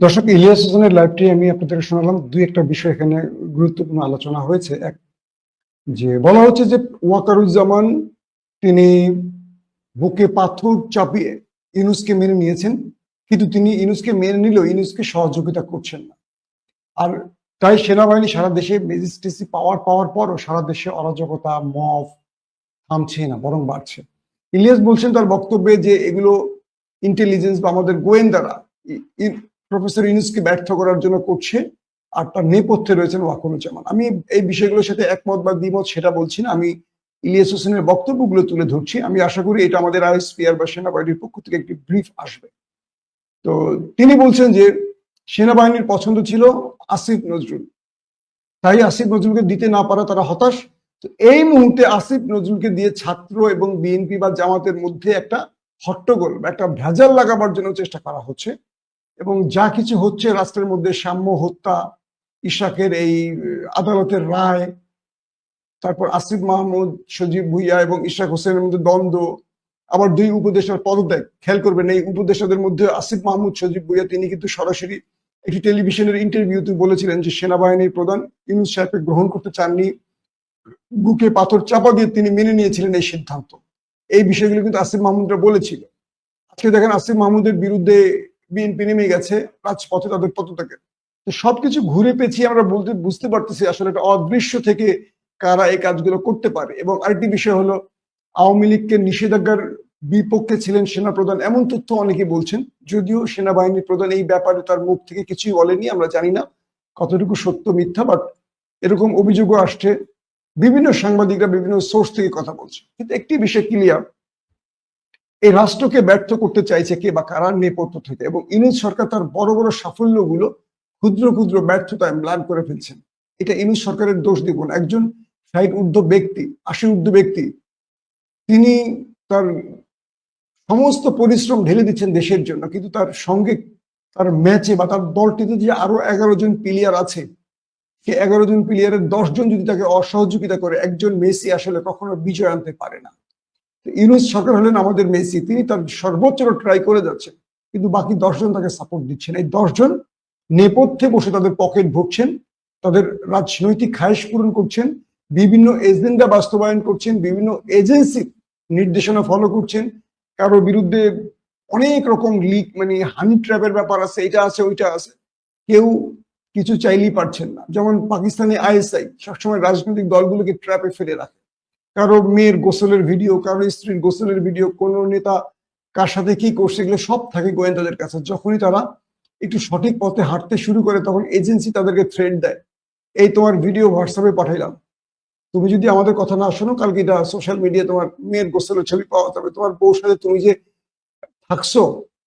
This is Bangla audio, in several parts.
দর্শক, ইলিয়াস হোসেনের লাইভটি আমি আপনাদের শোনালাম। দুই একটা বিষয় এখানে গুরুত্বপূর্ণ আলোচনা হয়েছে। এক, যে বলা হচ্ছে যে ওয়াকারুজ্জামান তিনি বুকে পাথর চাপিয়ে ইনুসকে মেনে নিয়েছেন, কিন্তু তিনি ইনুসকে মেনে নিলেও ইনুসকে সহযোগিতা করছেন না। আর তাই সেনাবাহিনী সারা দেশে ম্যাজিস্ট্রেসি পাওয়ার পাওয়ার পরও সারা দেশে অরাজকতা, মফ থামছে না, বরং বাড়ছে। ইলিয়াস বলছেন তার বক্তব্যে যে এগুলো ইন্টেলিজেন্স বা আমাদের গোয়েন্দারা প্রফেসর ইউনুসকে ব্যর্থ করার জন্য করছে আর তার নেপথ্যে রয়েছেন ওয়াকুরুজ্জামান আমি এই বিষয়গুলোর সাথে একমত বা দ্বিমত সেটা বলছি না। আমি ইলিয়াস হোসেনের বক্তব্যগুলো তুলে ধরছি। আমি আশা করি এটা আমাদের আইএসপিআর বা সেনাবাহিনীর পক্ষ থেকে একটি ব্রিফ আসবে। তো তিনি বলছেন যে সেনাবাহিনীর পছন্দ ছিল আসিফ নজরুল। তাই আসিফ নজরুলকে দিতে না পারা তারা হতাশ। তো এই মুহূর্তে আসিফ নজরুলকে দিয়ে ছাত্র এবং বিএনপি বা জামাতের মধ্যে একটা হট্টগোল বা একটা ভেজাল লাগাবার জন্য চেষ্টা করা হচ্ছে। এবং যা কিছু হচ্ছে রাষ্ট্রের মধ্যে, সাম্য, হত্যা, ইশাকের এই আদালতের রায়, তারপর আসিফ মাহমুদ, সজীব ভুইয়া এবং ইশাক হোসেনের মধ্যে দ্বন্দ্ব, আবার দুই উপদেষ্টার পদত্যাগ। খেয়াল করবেন, এই উপদেষ্টাদের মধ্যে আসিফ মাহমুদ, সজীব ভুইয়া, তিনি কিন্তু সরাসরি একটি টেলিভিশনের ইন্টারভিউতে বলেছিলেন যে সেনাবাহিনীর প্রধান ইউনুস সাহেবকে গ্রহণ করতে চাননি। বুকে পাথর চাপা দিয়ে তিনি মেনে নিয়েছিলেন এই সিদ্ধান্ত। এই বিষয়গুলো কিন্তু আসিফ মাহমুদরা বলেছিল। আজকে দেখেন, আসিফ মাহমুদের বিরুদ্ধে বিএনপি নেমে গেছে, রাজপথে তাদের পদত্যাগের তো সবকিছু ঘুরে পেঁচিয়ে আমরা বলতে, বুঝতে পারতেছি আসলে একটা অদৃশ্য থেকে কারা এই কাজগুলো করতে পারে। এবং আরেকটি বিষয় হলো, আওয়ামী লীগকে নিষেধাজ্ঞার বিপক্ষে ছিলেন সেনাপ্রধান, এমন তথ্য অনেকে বলছেন, যদিও সেনাবাহিনীর প্রধান এই ব্যাপারে তার মুখ থেকে কিছুই বলেনি আমরা জানি না কতটুকু সত্য, মিথ্যা বাট এরকম অভিযোগও আসছে। বিভিন্ন সাংবাদিকরা বিভিন্ন সোর্স থেকে কথা বলছে। কিন্তু একটি বিষয় ক্লিয়ার এই রাষ্ট্রকে ব্যর্থ করতে চাইছে কে বা কারার নেপথ্য থেকে? এবং ইনুজ সরকার তার বড় বড় সাফল্যগুলো ক্ষুদ্র ক্ষুদ্র ব্যর্থতায় ম্লান করে ফেলছেন। এটা ইনুজ সরকারের দোষ দিব না একজন ষাট ঊর্ধ্ব ব্যক্তি, আশি ঊর্ধ্ব ব্যক্তি, তিনি তার সমস্ত পরিশ্রম ঢেলে দিচ্ছেন দেশের জন্য। কিন্তু তার সঙ্গে তার ম্যাচে বা তার দলটিতে যে আরও এগারো জন প্লেয়ার আছে, সে এগারো জন প্লেয়ারের দশ জন যদি তাকে অসহযোগিতা করে, একজন মেসি আসলে কখনো বিজয় আনতে পারে না। ইউনুস সরকার হলেন আমাদের মেসি, তিনি তার সর্বোচ্চ ট্রাই করে যাচ্ছেন, কিন্তু বাকি দশজন তাকে সাপোর্ট দিচ্ছেন। এই দশজন নেপথ্যে বসে তাদের পকেট ভরছেন, তাদের রাজনৈতিক খায়েশ পূরণ করছেন, বিভিন্ন এজেন্ডা বাস্তবায়ন করছেন, বিভিন্ন এজেন্সি নির্দেশনা ফলো করছেন কারও বিরুদ্ধে অনেক রকম লিক মানে হানি ট্র্যাপের ব্যাপার আছে, এটা আছে, ওইটা আছে। কেউ কিছু চাইলেই পারছেন না। যেমন পাকিস্তানি আইএসআই, সবসময় রাজনৈতিক দলগুলোকে ট্র্যাপে ফেলে রাখে। কারও মেয়ের গোসলের ভিডিও কারও স্ত্রীর গোসলের ভিডিও কোন নেতা কার সাথে কি করছে, এগুলো সব থাকে গোয়েন্দাদের কাছে। যখনই তারা একটু সঠিক পথে হাঁটতে শুরু করে, তখন এজেন্সি তাদেরকে থ্রেড দেয়। এই তোমার ভিডিও হোয়াটসঅ্যাপে পাঠাইলাম। তুমি যদি আমাদের কথা না শোনো, কালকে এটা সোশ্যাল মিডিয়া তোমার মেয়ের গোসলের ছবি পাওয়া যাবে। তোমার বউর সাথে তুমি যে থাকছো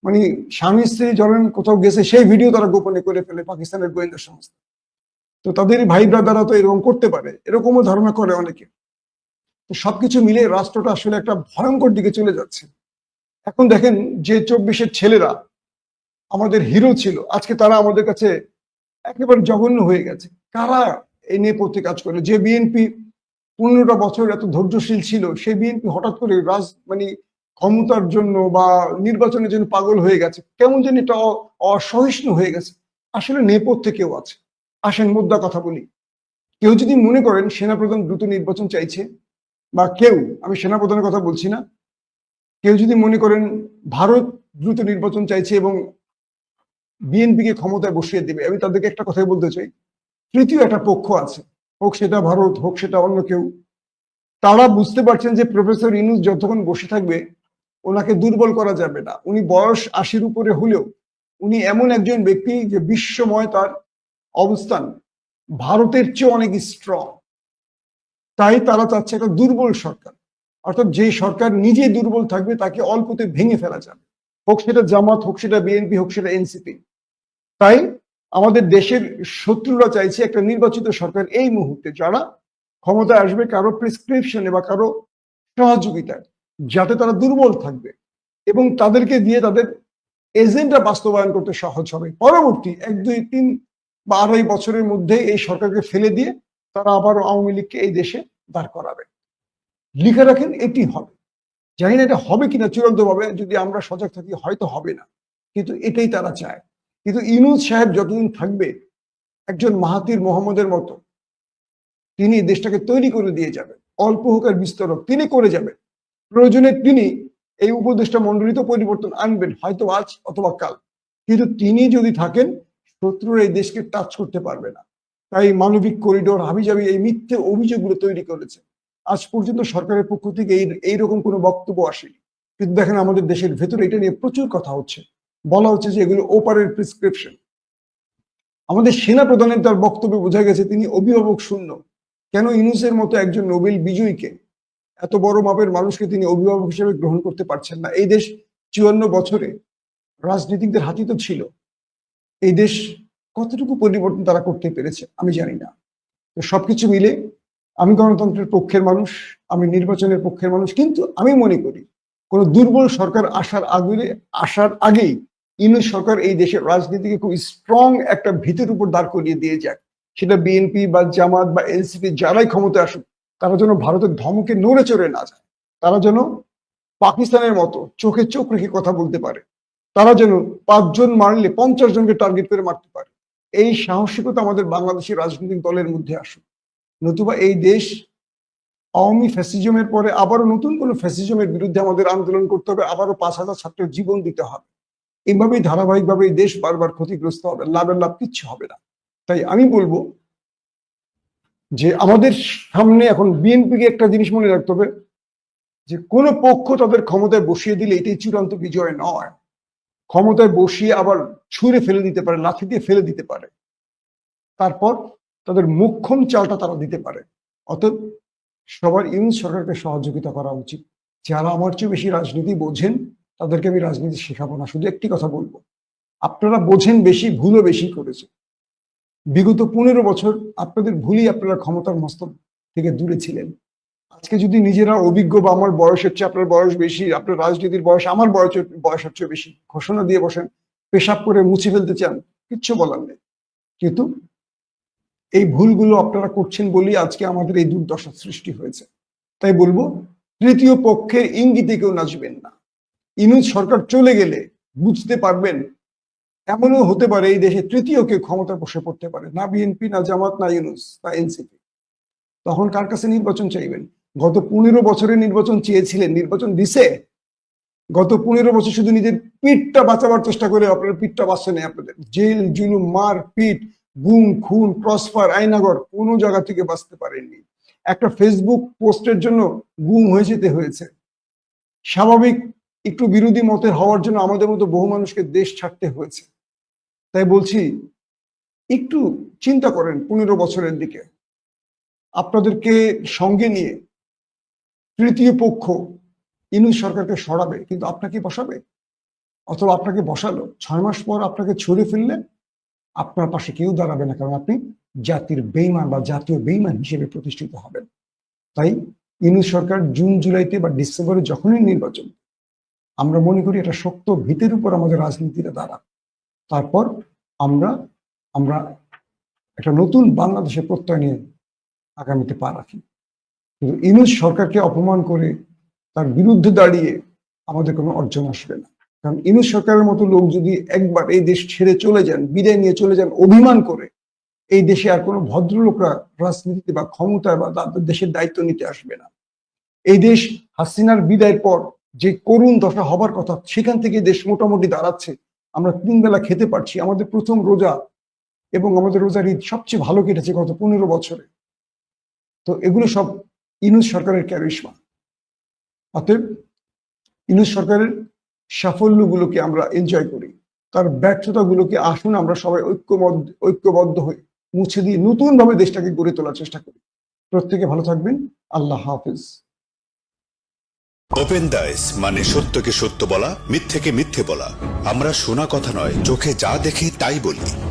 মানে স্বামী স্ত্রী ধরেন কোথাও গেছে, সেই ভিডিও তারা গোপনে করে ফেলে পাকিস্তানের গোয়েন্দা সংস্থা। তো তাদের ভাই ব্রাদাররা তো এরকম করতে পারে। এরকমও ধারণা করে অনেকে। তো সবকিছু মিলে রাষ্ট্রটা আসলে একটা ভয়ঙ্কর দিকে চলে যাচ্ছে। এখন দেখেন যে চব্বিশের ছেলেরা আমাদের হিরো ছিল, আজকে তারা আমাদের কাছে একেবারে জঘন্য হয়ে গেছে। কারা এই নেপথ্যে কাজ করে? যে বিএনপি পনেরোটা বছর এত ধৈর্যশীল ছিল, সেই বিএনপি হঠাৎ করে রাজ মানে ক্ষমতার জন্য বা নির্বাচনের জন্য পাগল হয়ে গেছে। কেমন যেন এটা অসহিষ্ণু হয়ে গেছে। আসলে নেপথ্যে কেউ আছে। আসেন মুদ্রা কথা বলি। কেউ যদি মনে করেন সেনাপ্রধান দ্রুত নির্বাচন চাইছে বা কেউ, আমি সেনাপ্রধানের কথা বলছি না, কেউ যদি মনে করেন ভারত দ্রুত নির্বাচন চাইছে এবং বিএনপিকে ক্ষমতায় বসিয়ে দেবে, আমি তাদেরকে একটা কথাই বলতে চাই, তৃতীয় একটা পক্ষ আছে, হোক সেটা ভারত, হোক সেটা অন্য কেউ, তারা বুঝতে পারছেন যে প্রফেসর ইনুস যতক্ষণ বসে থাকবে, ওনাকে দুর্বল করা যাবে না। উনি বয়স আশির উপরে হলেও, উনি এমন একজন ব্যক্তি যে বিশ্বময় তার অবস্থান ভারতের চেয়ে অনেক স্ট্রং তাই তারা চাচ্ছে একটা দুর্বল সরকার। অর্থাৎ যে সরকার নিজে দুর্বল থাকবে, তাকে অল্পতে ভেঙে ফেলা যাবে। হোক সেটা জামাত, হোক সেটা বিএনপি, হোক সেটা এনসিপি। তাই আমাদের দেশের শত্রুরা চাইছে একটা নির্বাচিত সরকার এই মুহূর্তে, যারা ক্ষমতায় আসবে কারও প্রেসক্রিপশনে বা কারও সহযোগিতায়, যাতে তারা দুর্বল থাকবে এবং তাদেরকে দিয়ে তাদের এজেন্ডা বাস্তবায়ন করতে সহজ হবে। পরবর্তী এক, দুই, তিন বা আড়াই বছরের মধ্যে এই সরকারকে ফেলে দিয়ে তারা আবারও আওয়ামী লীগকে এই দেশে দাঁড় করাবে। লিখে রাখেন, এটি হবে। জানি না এটা হবে কিনা চূড়ান্ত ভাবে যদি আমরা সজাগ থাকি, হয়তো হবে না। কিন্তু এটাই তারা চায়। কিন্তু ইনুজ সাহেব যতদিন থাকবে, একজন মাহাতির মোহাম্মদের মতো, তিনি দেশটাকে তৈরি করে দিয়ে যাবেন। অল্প হোক আর বিস্তরক তিনি করে যাবেন। প্রয়োজনে তিনি এই উপদেষ্টা মন্ডলিত পরিবর্তন আনবেন, হয়তো আজ অথবা কাল। কিন্তু তিনি যদি থাকেন, শত্রুরা এই দেশকে টাচ করতে পারবে না। তাই মানবিক করিডোর হাবিজাবি এই মিথ্যে অভিযোগগুলো তৈরি করেছে। আজ পর্যন্ত সরকারের পক্ষ থেকে এই, এইরকম কোনো বক্তব্য আসেনি। কিন্তু দেখেন আমাদের দেশের ভেতরে এটা নিয়ে প্রচুর কথা হচ্ছে। বলা হচ্ছে যে এগুলো ওপারের প্রেসক্রিপশন। আমাদের সেনা প্রধানের তার বক্তব্যে বোঝা গেছে তিনি অভিভাবক শূন্য। কেন ইউনুসের মতো একজন নোবেল বিজয়ীকে এত বড় মাপের মানুষকে তিনি অভিভাবক হিসেবে গ্রহণ করতে পারছেন না? এই দেশ চুয়ান্ন বছরে রাজনীতিকদের হাতি তো ছিল। এই দেশ কতটুকু পরিবর্তন তারা করতে পেরেছে, আমি জানি না। তো সবকিছু মিলে আমি গণতন্ত্রের পক্ষের মানুষ, আমি নির্বাচনের পক্ষের মানুষ, কিন্তু আমি মনে করি কোন দুর্বল সরকার আসার আগে আসার আগেই ইউনুস সরকার এই দেশের রাজনীতিকে খুব স্ট্রং একটা ভিতের উপর দাঁড় করিয়ে দিয়ে যাক। সেটা বিএনপি বা জামাত বা এনসিপি যারাই ক্ষমতা আসুক, তারা যেন ভারতের ধমকে নড়ে চড়ে না যায়। তারা যেন পাকিস্তানের মতো চোখে চোখ রেখে কথা বলতে পারে। তারা যেন পাঁচজন মারলে পঞ্চাশ জনকে টার্গেট করে মারতে পারে। এই সাহসিকতা আমাদের বাংলাদেশের রাজনৈতিক দলের মধ্যে আসুক। নতুবা এই দেশ আওয়ামী ফ্যাসিজমের পরে আবারও নতুন কোনো ফ্যাসিজমের বিরুদ্ধে আমাদের আন্দোলন করতে হবে, আবারও পাঁচ হাজার ছাত্রের জীবন দিতে হবে। এইভাবেই ধারাবাহিকভাবে এই দেশ বারবার ক্ষতিগ্রস্ত হবে, লাভের লাভ কিচ্ছু হবে না। তাই আমি বলব যে আমাদের সামনে এখন বিএনপিকে একটা জিনিস মনে রাখতে হবে যে কোন পক্ষ তাদের ক্ষমতায় বসিয়ে দিলে এটাই চূড়ান্ত বিজয় নয়। ক্ষমতায় বসিয়ে আবার ছুঁড়ে ফেলে দিতে পারে, লাথি দিয়ে ফেলে দিতে পারে। তারপর তাদের মুখ্যম চালটা তারা দিতে পারে। অতএব সবার ইউনিট সরকারকে সহযোগিতা করা উচিত। যারা আমার চেয়ে বেশি রাজনীতি বোঝেন, তাদেরকে আমি রাজনীতি শেখাবো না। শুধু একটি কথা বলব, আপনারা বোঝেন বেশি, ভুলও বেশি করেছে। বিগত পনেরো বছর আপনাদের ভুলই আপনারা ক্ষমতার মস্তক থেকে দূরে ছিলেন। আজকে যদি নিজেরা অভিজ্ঞ বা আমার বয়সের চেয়ে আপনার বয়স বেশি, আপনার রাজনীতির বয়স, আমার বয়সের বয়সের চেয়ে বেশি, ঘোষণা দিয়ে বসেন, পেশাব করে মুছে ফেলতে চান, কিচ্ছু বলার নেই। কিন্তু এই ভুলগুলো আপনারা করছেন বলেই আজকে আমাদের এই দুর্দশার সৃষ্টি হয়েছে। তাই বলব, তৃতীয় পক্ষের ইঙ্গিতে কেউ নাচবেন না। ইনুজ সরকার চলে গেলে বুঝতে পারবেন, এমনও হতে পারে এই দেশে তৃতীয় কেউ ক্ষমতা বসে পড়তে পারে, না বিএনপি, না জামাত, না ইউনুস না এনসিপি। তখন কার কাছে নির্বাচন চাইবেন? গত পনেরো বছরে নির্বাচন চেয়েছিলেন, নির্বাচন দিছে। গত পনেরো বছর শুধু নিজের পিঠটা বাঁচাবার চেষ্টা করে আপনার পিঠটা বাঁচছে নেই আপনাদের। জেল, জুলুম মার পিঠ গুম, খুন, ক্রসফার, আইনাগর কোনো জায়গা থেকে বাঁচতে পারেননি। একটা ফেসবুক পোস্টের জন্য গুম হয়ে যেতে হয়েছে। স্বাভাবিক একটু বিরোধী মতের হওয়ার জন্য আমাদের মতো বহু মানুষকে দেশ ছাড়তে হয়েছে। তাই বলছি, একটু চিন্তা করেন পনেরো বছরের দিকে। আপনাদেরকে সঙ্গে নিয়ে তৃতীয় পক্ষ ইনু সরকারকে সরাবে, কিন্তু আপনাকে বসাবে? অথবা আপনাকে বসালো? ছয় মাস পর আপনাকে ছড়ে ফেললে আপনার পাশে কেউ দাঁড়াবে না, কারণ আপনি জাতির বেইমান বা জাতীয় বেইমান হিসেবে প্রতিষ্ঠিত হবেন। তাই ইনু সরকার জুন, জুলাইতে বা ডিসেম্বরে যখনই নির্বাচন, আমরা মনে করি এটা শক্ত ভিতের উপর আমাদের রাজনীতিটা দাঁড়া তারপর আমরা আমরা একটা নতুন বাংলাদেশের প্রত্যয় নিয়ে আগামীতে পা রাখি। কিন্তু ইনুস সরকারকে অপমান করে তার বিরুদ্ধে দাঁড়িয়ে আমাদের কোনো অর্জন আসবে না। কারণ ইনুস সরকারের মতো লোক যদি একবার এই দেশ ছেড়ে চলে যান, বিদায় নিয়ে চলে যান, অভিমান করে, এই দেশে আর কোনো ভদ্রলোকরা রাজনীতিতে বা ক্ষমতায় বা তাদের দেশের দায়িত্ব নিতে আসবে না। এই দেশ হাসিনার বিদায়ের পর যে করুণ দশা হবার কথা, সেখান থেকে দেশ মোটামুটি দাঁড়াচ্ছে। আমরা তিন বেলা খেতে পারছি, আমাদের প্রথম রোজা এবং আমাদের রোজার ঈদ সবচেয়ে ভালো কেটেছে গত পনেরো বছরে। তো এগুলো সব ইনুস সরকারের ক্যারিশমা অতএব ইনুস সরকারের সাফল্যগুলোকে আমরা এনজয় করি। তার ব্যর্থতাগুলোকে আসুন আমরা সবাই ঐক্যবদ্ধ ঐক্যবদ্ধ হয়ে মুছে দিয়ে নতুন ভাবে দেশটাকে গড়ে তোলার চেষ্টা করি। প্রত্যেকে ভালো থাকবেন। আল্লাহ হাফিজ। ওপেন দাইস মানে সত্যকে সত্য বলা, মিথ্যেকে মিথ্যে বলা। আমরা শোনা কথা নয়, চোখে যা দেখি তাই বলি।